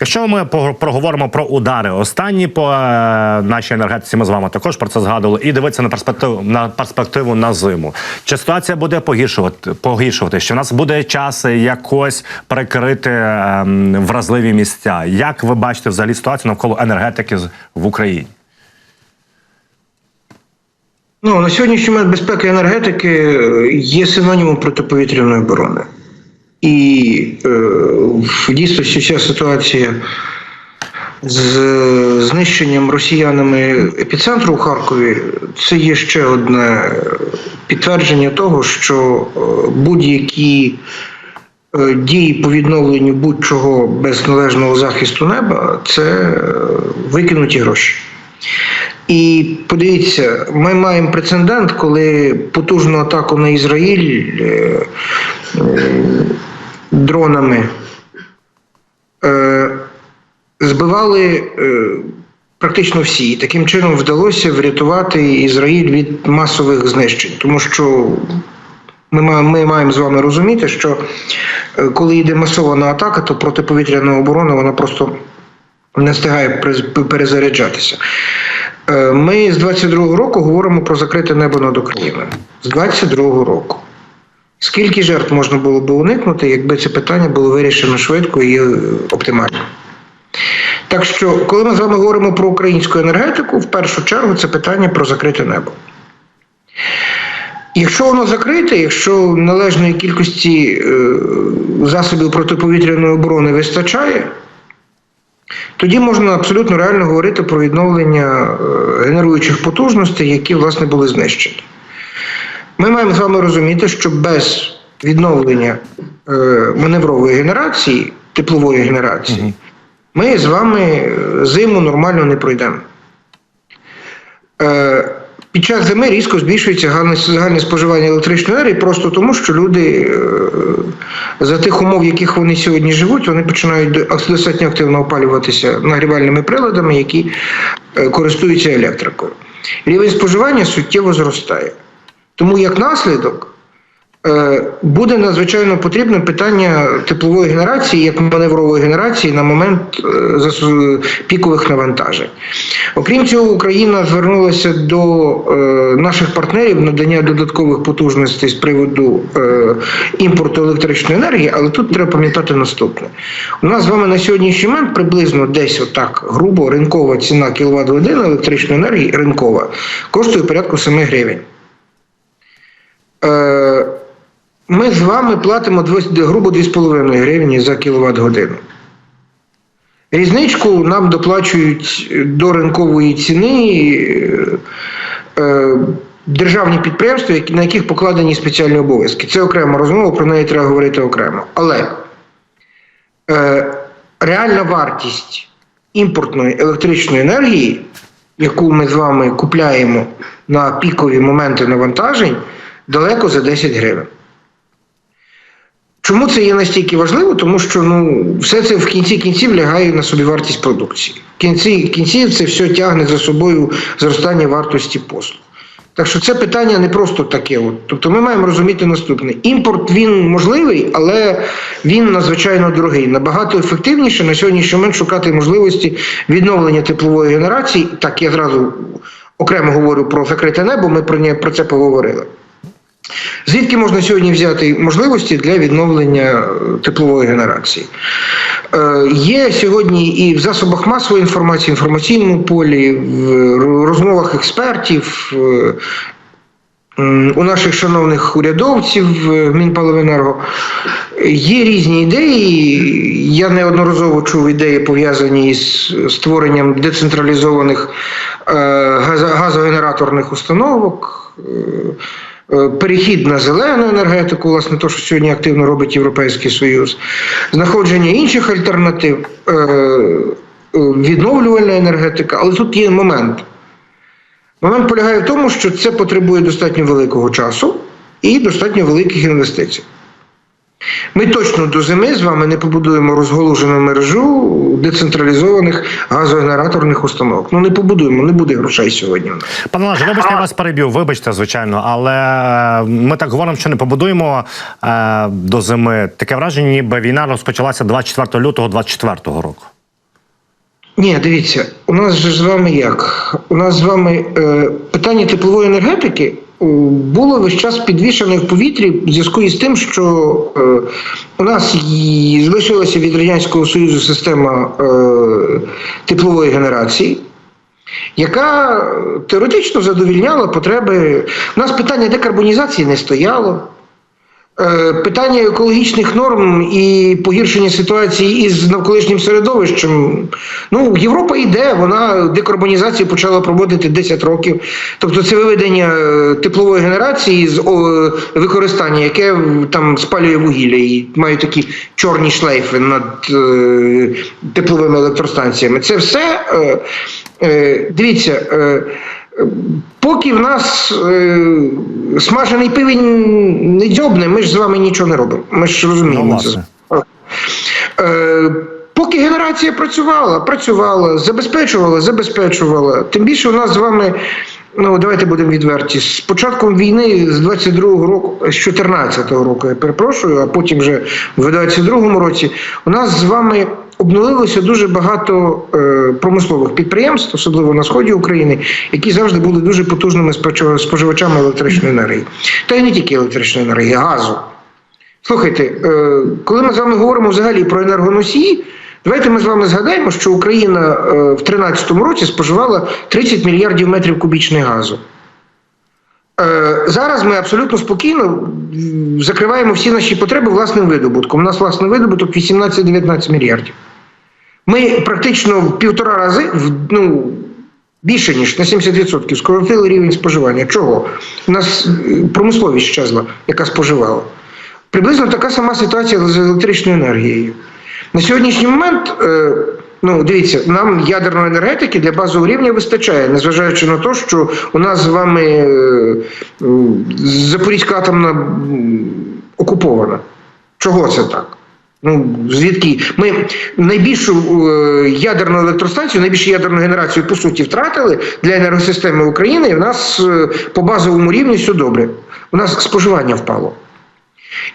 Якщо ми проговоримо про удари, останні по е, нашій енергетиці, ми з вами також про це згадували, і дивитися на перспективу на перспективу на зиму. Чи ситуація буде погіршувати погіршувати? Що в нас буде час якось перекрити ем, вразливі місця? Як ви бачите взагалі ситуацію навколо енергетики в Україні? Ну, на сьогоднішній момент безпека енергетики е, є синонімом протиповітряної оборони. І е, в дійсності ця ситуація з знищенням росіянами епіцентру у Харкові це є ще одне підтвердження того, що е, будь-які е, дії по відновленню будь-чого без належного захисту неба це викинуті гроші. І подивіться, ми маємо прецедент, коли потужну атаку на Ізраїль дронами е, збивали е, практично всі. І таким чином вдалося врятувати Ізраїль від масових знищень, тому що ми ми маємо з вами розуміти, що е, коли йде масована атака, то протиповітряна оборона вона просто не встигає перезаряджатися. Ми з 22-го року говоримо про закрите небо над Україною. З 22-го року. Скільки жертв можна було би уникнути, якби це питання було вирішено швидко і оптимально? Так що, коли ми з вами говоримо про українську енергетику, в першу чергу це питання про закрите небо. Якщо воно закрите, якщо належної кількості е, засобів протиповітряної оборони вистачає, тоді можна абсолютно реально говорити про відновлення е, генеруючих потужностей, які власне були знищені. Ми маємо з вами розуміти, що без відновлення е, маневрової генерації, теплової генерації, ми з вами е, зиму нормально не пройдемо. Е, Під час зими різко збільшується загальне, загальне споживання електричної енергії просто тому, що люди е, за тих умов, в яких вони сьогодні живуть, вони починають достатньо активно опалюватися нагрівальними приладами, які е, користуються електрикою. Рівень споживання суттєво зростає. Тому як наслідок е, буде надзвичайно потрібне питання теплової генерації як маневрової генерації на момент е, пікових навантажень. Окрім цього, Україна звернулася до е, наших партнерів надання додаткових потужностей з приводу імпорту електричної енергії, але тут треба пам'ятати наступне: у нас з вами на сьогоднішній момент приблизно десь отак грубо ринкова ціна кіловат години електричної енергії ринкова коштує порядку 7 гривень. Е, ми з вами платимо грубо 2,5 гривні за кіловат годину. Різничку нам доплачують до ринкової ціни е, е, державні підприємства, на яких покладені спеціальні обов'язки. Це окрема розмова, про неї треба говорити окремо. Але реальна вартість імпортної електричної енергії, яку ми з вами купляємо на пікові моменти навантажень, далеко за 10 гривень. Чому це є настільки важливо? Тому що ну, все це в кінці кінців лягає на собівартість продукції. В кінці кінців це все тягне за собою зростання вартості послуг. Так що це питання не просто таке. От. Тобто ми маємо розуміти наступне: імпорт він можливий, але він надзвичайно дорогий. Набагато ефективніше на сьогоднішній момент шукати можливості відновлення теплової генерації. Так я зразу окремо говорю про закрите небо. Ми про, це поговорили. Звідки можна сьогодні взяти можливості для відновлення е, теплової генерації? Е, Є сьогодні і в засобах масової інформації, інформаційному полі, в розмовах експертів, е, у наших шановних урядовців е, Мінпаливенерго є різні ідеї. Я неодноразово чув ідеї пов'язані із створенням децентралізованих е, газогенераторних установок. Е, Перехід на зелену енергетику, власне, те, що сьогодні активно робить Європейський Союз, знаходження інших альтернатив, е, е, відновлювальна енергетика, але тут є момент. Момент полягає в тому, що це потребує достатньо великого часу і достатньо великих інвестицій. Ми точно до зими з вами не побудуємо розголужену мережу децентралізованих газогенераторних установок. Ну не побудуємо, не буде грошей сьогодні. Пане Лаже, вибачте, я вас переб'ю. Вибачте, звичайно, але е, ми так говоримо, що не побудуємо е, до зими. Таке враження, ніби війна розпочалася 24 лютого 24 року. Ні, дивіться, у нас же з вами як? У нас з вами е, питання теплової енергетики було весь час підвішене в повітрі в зв'язку із тим, що е, у нас залишилася від Радянського Союзу система е, теплової генерації. Яка теоретично задовільняла потреби. У нас питання декарбонізації не стояло. Е, Питання екологічних норм і погіршення ситуації із навколишнім середовищем. Ну, Європа йде, вона декарбонізацію почала проводити 10 років. Тобто це виведення е, теплової генерації з використання, яке там спалює вугілля і має такі чорні шлейфи над е, тепловими електростанціями. Це все. Дивіться. Поки в нас е, смажений пивень не дзьобне, ми ж з вами нічого не робимо. Ми ж розуміємо Ну, це. Е, поки генерація працювала, працювала, забезпечувала, забезпечувала. Тим більше у нас з вами, ну давайте будемо відверті. З початком війни з 22-го року, з 14-го року, я перепрошую, а потім вже в 22-му році, у нас з вами обнулилося дуже багато е, промислових підприємств, особливо на сході України, які завжди були дуже потужними споживачами електричної енергії. Та й не тільки електричної енергії, а газу. Слухайте, е, коли ми з вами говоримо взагалі про енергоносії, давайте ми з вами згадаємо, що Україна е, в 2013 році споживала 30 мільярдів метрів кубічних газу. Е, Зараз ми абсолютно спокійно закриваємо всі наші потреби власним видобутком. У нас власний видобуток 18-19 мільярдів. Ми практично в півтора рази, ну, більше ніж на 70% скоротили рівень споживання. Чого? У нас е, промисловість щезла, яка споживала. Приблизно така сама ситуація з електричною енергією. На сьогоднішній момент, е, ну дивіться, нам ядерної енергетики для базового рівня вистачає, незважаючи на те, що у нас з вами е, Запорізька атомна окупована. Чого це так? Ну, звідки ми найбільшу е, ядерну електростанцію, найбільшу ядерну генерацію по суті втратили для енергосистеми України, і в нас е, по базовому рівні все добре. У нас споживання впало.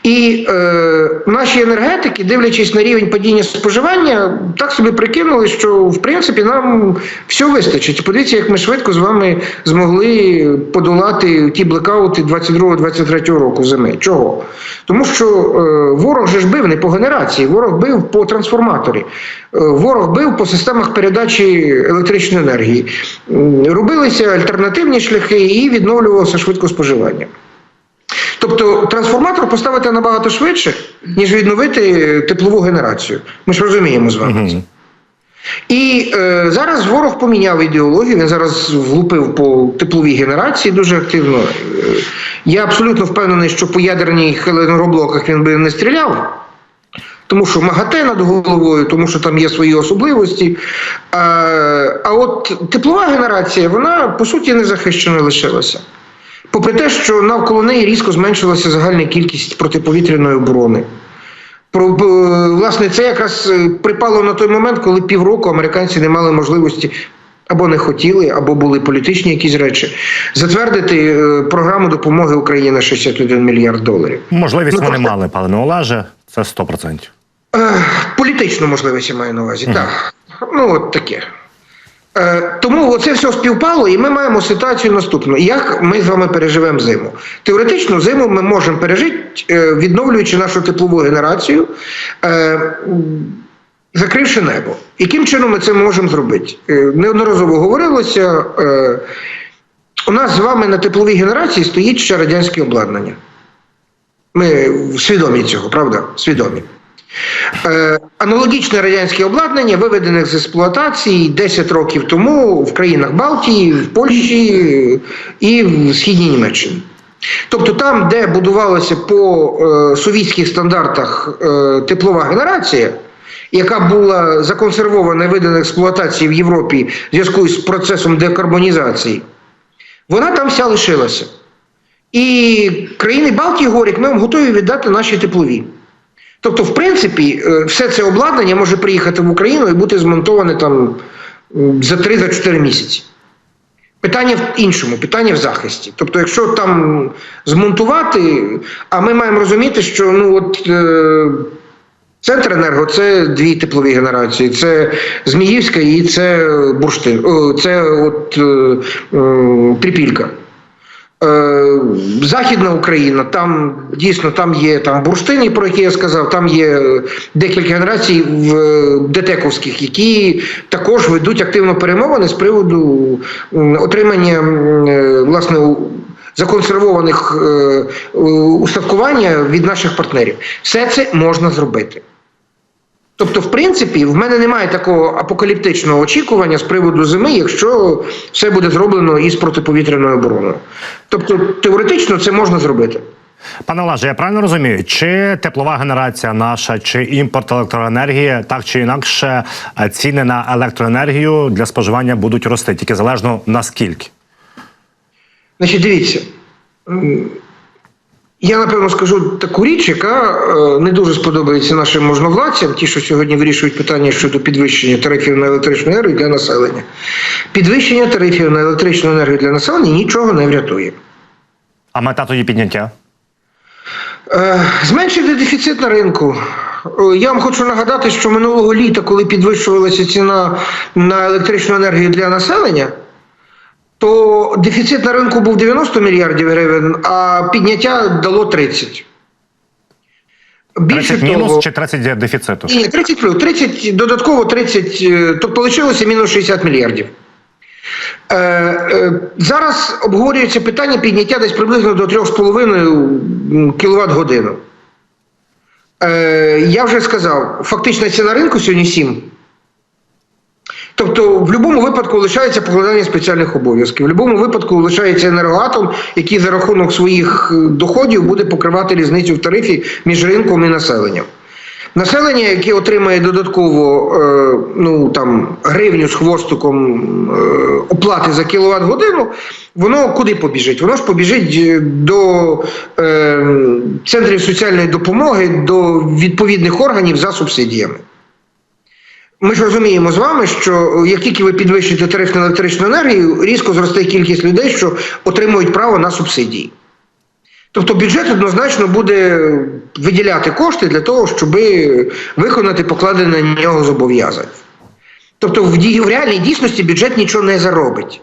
І е, наші енергетики, дивлячись на рівень падіння споживання, так собі прикинули, що в принципі нам все вистачить. Подивіться, як ми швидко з вами змогли подолати ті блекаути 22-23 року зими. Чого? Тому що е, ворог же ж бив не по генерації, ворог бив по трансформаторі, е, ворог бив по системах передачі електричної енергії. М, Робилися альтернативні шляхи і відновлювалося швидко споживання. Тобто трансформатор поставити набагато швидше, ніж відновити теплову генерацію. Ми ж розуміємо з вами. І е, зараз ворог поміняв ідеологію. Він зараз влупив по тепловій генерації дуже активно. Е, я абсолютно впевнений, що по ядерних енергоблоках він би не стріляв. Тому що МАГАТЕ над головою, тому що там є свої особливості. А, а от теплова генерація, вона по суті не захищена лишилася. Попри те, що навколо неї різко зменшилася загальна кількість протиповітряної оборони. Про, власне, це якраз е, припало на той момент, коли півроку американці не мали можливості або не хотіли, або були політичні якісь речі, затвердити е, програму допомоги Україні на 61 мільярд доларів. Можливість Ну, вони просто- мали, пане Олеже, це 100%. Е, Політичну можливість я маю на увазі, так. Ну, от таке. Е, тому оце все співпало, і ми маємо ситуацію наступну. Як ми з вами переживемо зиму? Теоретично, зиму ми можемо пережити, е, відновлюючи нашу теплову генерацію, е, закривши небо. Яким чином ми це можемо зробити? Неодноразово говорилося. У нас з вами на тепловій генерації стоїть ще радянське обладнання. Ми свідомі цього, правда? Свідомі. Аналогічне радянське обладнання, виведене з експлуатації 10 років тому в країнах Балтії, в Польщі і в східній Німеччині. Тобто там, де будувалася по е, совітських стандартах е, теплова генерація, яка була законсервована і видана експлуатації в Європі в зв'язку з процесом декарбонізації, вона там вся лишилася. І країни Балтії говорять, ми вам готові віддати наші теплові. Тобто, в принципі, е, все це обладнання може приїхати в Україну і бути змонтоване там за 3-4 місяці. Питання в іншому, питання в захисті. Тобто, якщо там змонтувати, а ми маємо розуміти, що ну от. Е, Центренерго це дві теплові генерації: це Зміївська і це Бурштин. Це от е, е, Трипілька. Е, Західна Україна, там дійсно там є там бурштині, про які я сказав, там є декілька генерацій в е, ДТЕКовських, які також ведуть активно перемовини з приводу отримання е, власне законсервованих устаткування від наших партнерів. Все це можна зробити. Тобто, в принципі, в мене немає такого апокаліптичного очікування з приводу зими, якщо все буде зроблено із протиповітряною обороною. Тобто, теоретично це можна зробити. Пане Олеже, я правильно розумію, чи теплова генерація наша, чи імпорт електроенергії, так чи інакше, е, ціни на електроенергію для споживання будуть рости, тільки залежно наскільки. Значить, дивіться. Я напевно скажу таку річ, яка е, не дуже сподобається нашим можновладцям, ті, що сьогодні вирішують питання щодо підвищення тарифів на електричну енергію для населення. Підвищення тарифів на електричну енергію для населення нічого не врятує. А мета тоді підняття? Е, Зменшити дефіцит на ринку. Я вам хочу нагадати, що минулого літа, коли підвищувалася ціна на електричну енергію для населення, то дефіцит на ринку був 90 мільярдів гривень, а підняття дало 30. Більше 30 того, мінус чи 30 дефіциту? ні, 30 плюс, 30, додатково 30, е, тобто лишилося мінус 60 мільярдів. Е, е, зараз обговорюється питання підняття десь приблизно до 3,5 кВт годину. Е, я вже сказав, фактична ціна ринку сьогодні 7. Тобто, в будь-якому випадку лишається покладання спеціальних обов'язків. В будь-якому випадку лишається енергоатом, який за рахунок своїх е, доходів буде покривати різницю в тарифі між ринком і населенням. Населення, яке отримає додатково е, ну, там, гривню з хвостиком е, оплати за кіловат годину, воно куди побіжить? Воно ж побіжить до е, центрів соціальної допомоги, до відповідних органів за субсидіями. Ми ж розуміємо з вами, що як тільки ви підвищите тариф на електричну енергію, різко зросте кількість людей, що отримують право на субсидії. Тобто бюджет однозначно буде виділяти кошти для того, щоб виконати покладене на нього зобов'язання. Тобто в, в реальній дійсності бюджет нічого не заробить.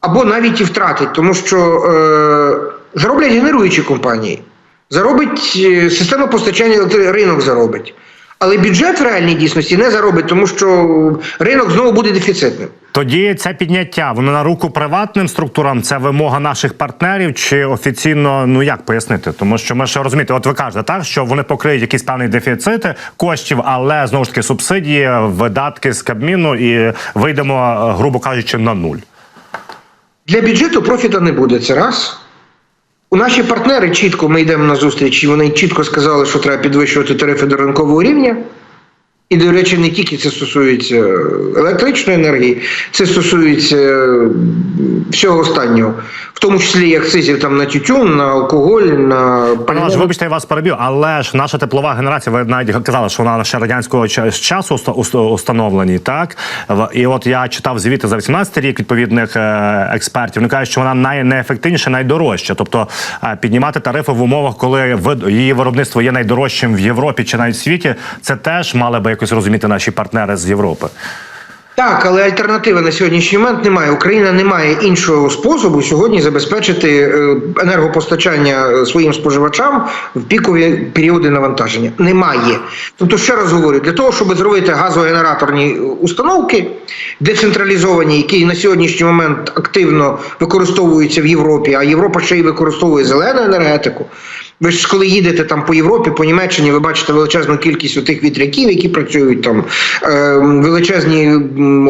Або навіть і втратить, тому що е, зароблять генеруючі компанії, заробить е, система постачання ринок заробить. Але бюджет в реальній дійсності не заробить, тому що ринок знову буде дефіцитним. Тоді це підняття воно на руку приватним структурам. Це вимога наших партнерів, чи офіційно ну як пояснити? Тому що ми ще розумієте, от ви кажете, так що вони покриють якісь певні дефіцити коштів, але знову ж таки субсидії, видатки з Кабміну і вийдемо, грубо кажучи, на нуль. Для бюджету профіта не буде. Це раз. У наші партнери чітко ми йдемо на зустріч, і вони чітко сказали, що треба підвищувати тарифи до ринкового рівня. І, до речі, не тільки це стосується електричної енергії, це стосується всього останнього, в тому числі і акцизів там на тютюн, на алкоголь, на Олеже, вибачте, я вас переб'ю, але ж наша теплова генерація, ви навіть казали, що вона ще радянського ча- часу уста- уста- установлені, так? І от я читав звіти за 18 рік відповідних е, експертів. Вони кажуть, що вона най- найефективніша, найдорожча. Тобто е, піднімати тарифи в умовах, коли її виробництво є найдорожчим в Європі чи навіть в світі, це теж мали би якось розуміти наші партнери з Європи. Так, але альтернативи на сьогоднішній момент немає. Україна не має іншого способу сьогодні забезпечити е, енергопостачання е, своїм споживачам в пікові періоди навантаження. Немає. Тобто, ще раз говорю, для того, щоб зробити газогенераторні установки децентралізовані, які на сьогоднішній момент активно використовуються в Європі, а Європа ще й використовує зелену енергетику. Ви ж коли їдете там по Європі, по Німеччині, ви бачите величезну кількість тих вітряків, які працюють там, е, величезні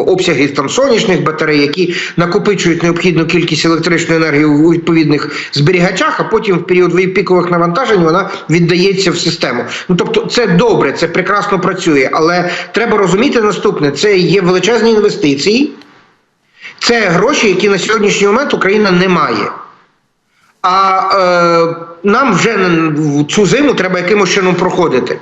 обсяги там сонячних батарей, які накопичують необхідну кількість електричної енергії у відповідних зберігачах, а потім в період пікових навантажень вона віддається в систему. Ну тобто, це добре, це прекрасно працює, але треба розуміти наступне: це є величезні інвестиції, це гроші, які на сьогоднішній момент Україна не має. А е, нам вже цю зиму треба якимось чином проходити.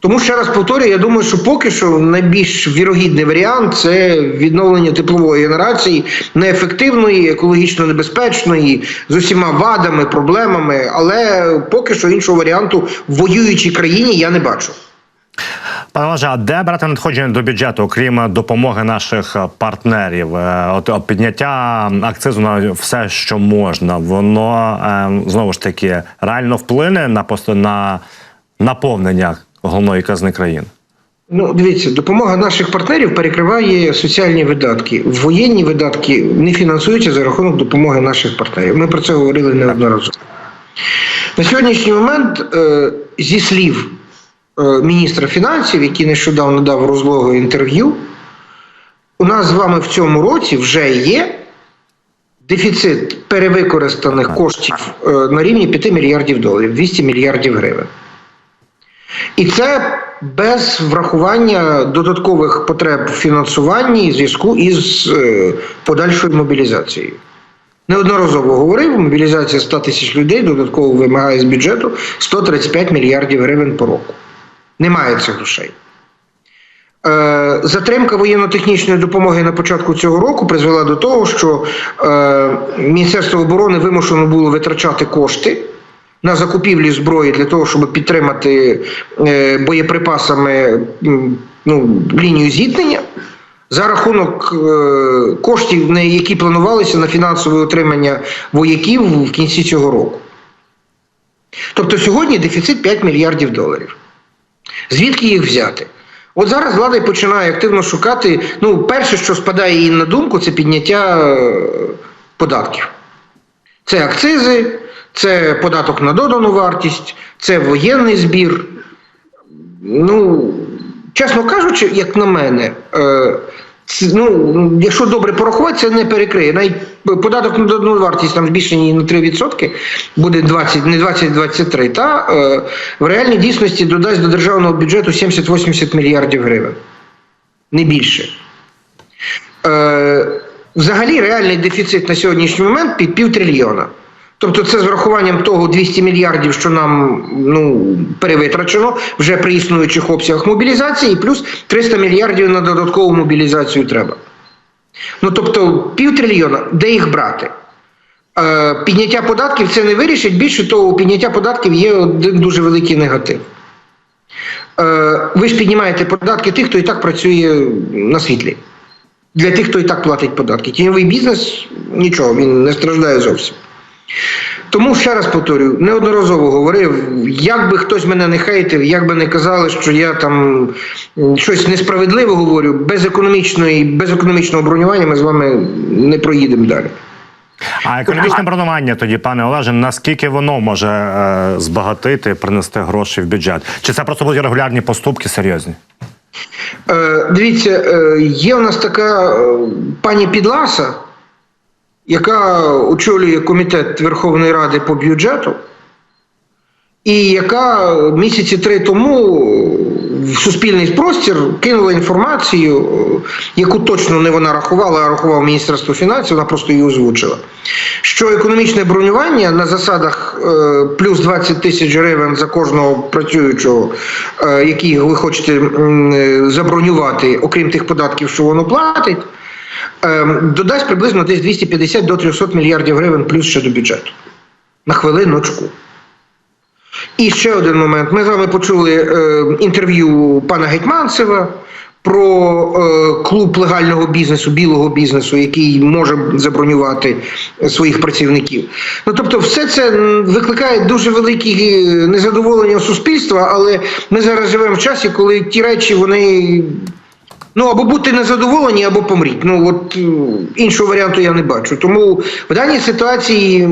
Тому ще раз повторюю, я думаю, що поки що найбільш вірогідний варіант це відновлення теплової генерації неефективної, екологічно небезпечної, з усіма вадами, проблемами. Але поки що іншого варіанту в воюючій країні я не бачу. Пане Олеже, а де брати надходження до бюджету, окрім допомоги наших партнерів? Е, От підняття акцизу на все, що можна, воно е, знову ж таки реально вплине на на наповнення головної казни країн. Ну, дивіться, допомога наших партнерів перекриває соціальні видатки. Воєнні видатки не фінансуються за рахунок допомоги наших партнерів. Ми про це говорили неодноразово. На сьогоднішній момент, е, зі слів міністра фінансів, який нещодавно дав розлогу інтерв'ю, у нас з вами в цьому році вже є дефіцит перевикористаних коштів е, на рівні 5 мільярдів доларів, 200 мільярдів гривень. І це без врахування додаткових потреб в фінансуванні в зв'язку із е, подальшою мобілізацією. Неодноразово говорив, мобілізація 100 тисяч людей додатково вимагає з бюджету 135 мільярдів гривень по року. Немає цих грошей. Е, Затримка воєнно-технічної допомоги на початку цього року призвела до того, що е, Міністерство оборони вимушено було витрачати кошти на закупівлі зброї для того, щоб підтримати е, боєприпасами ну, лінію зіткнення. За рахунок коштів, які планувалися на фінансове отримання вояків в кінці цього року. Тобто сьогодні дефіцит 5 мільярдів доларів. Звідки їх взяти? От зараз влада починає активно шукати. Ну, перше, що спадає їй на думку, це підняття е, податків. Це акцизи, це податок на додану вартість, це воєнний збір. Ну, чесно кажучи, як на мене, е, ну, якщо добре порахувати, це не перекриє. Навіть податок на додану вартість там збільшені на 3%, буде 20, не 20-23, та е, в реальній дійсності додасть до державного бюджету 70-80 мільярдів гривень. Не більше. Е, взагалі реальний дефіцит на сьогоднішній момент під півтрильйона. Тобто це з врахуванням того 200 мільярдів, що нам ну, перевитрачено вже при існуючих обсягах мобілізації, і плюс 300 мільярдів на додаткову мобілізацію треба. Ну тобто півтрильйона, де їх брати? Е, підняття податків це не вирішить. Більше того, підняття податків є один дуже великий негатив. Е, ви ж піднімаєте податки тих, хто і так працює на світлі. Для тих, хто і так платить податки. Тіньовий бізнес нічого, він не страждає зовсім. Тому ще раз повторюю, неодноразово говорив, як би хтось мене не хейтив, як би не казали, що я там щось несправедливо говорю, без економічної, без економічного бронювання ми з вами не проїдемо далі. А економічне бронування тоді, пане Олеже, наскільки воно може е, збагатити, принести гроші в бюджет? Чи це просто будуть регулярні поступки серйозні? Е, дивіться, е, є у нас така е, пані Підласа, яка очолює комітет Верховної Ради по бюджету, і яка місяці три тому в суспільний простір кинула інформацію, яку точно не вона рахувала, а рахував Міністерство фінансів, вона просто її озвучила. Що економічне бронювання на засадах е, плюс 20 тисяч гривень за кожного працюючого, е, який ви хочете е, забронювати, окрім тих податків, що воно платить, додасть приблизно десь 250 до 300 мільярдів гривень плюс ще до бюджету. На хвилиночку. І ще один момент. Ми з вами почули е, інтерв'ю пана Гетьманцева про е, клуб легального бізнесу, білого бізнесу, який може забронювати своїх працівників. Ну тобто, все це викликає дуже велике незадоволення суспільства, але ми зараз живемо в часі, коли ті речі вони. Ну, або бути незадоволені, або помріть. Ну, от е, іншого варіанту я не бачу. Тому в даній ситуації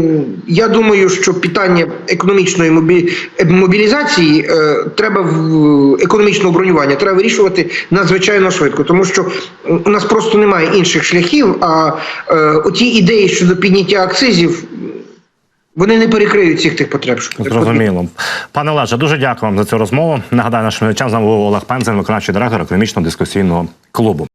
я думаю, що питання економічної мобі- е, мобілізації е, треба в економічного бронювання треба вирішувати надзвичайно швидко, тому що у нас просто немає інших шляхів. А е, оті ідеї щодо підняття акцизів. Вони не перекриють всіх тих потреб. що. Зрозуміло. Пане Олеже, дуже дякую вам за цю розмову. Нагадаю, нашим глядачам з нами був Олег Пензен, виконавчий директор економічно-дискусійного клубу.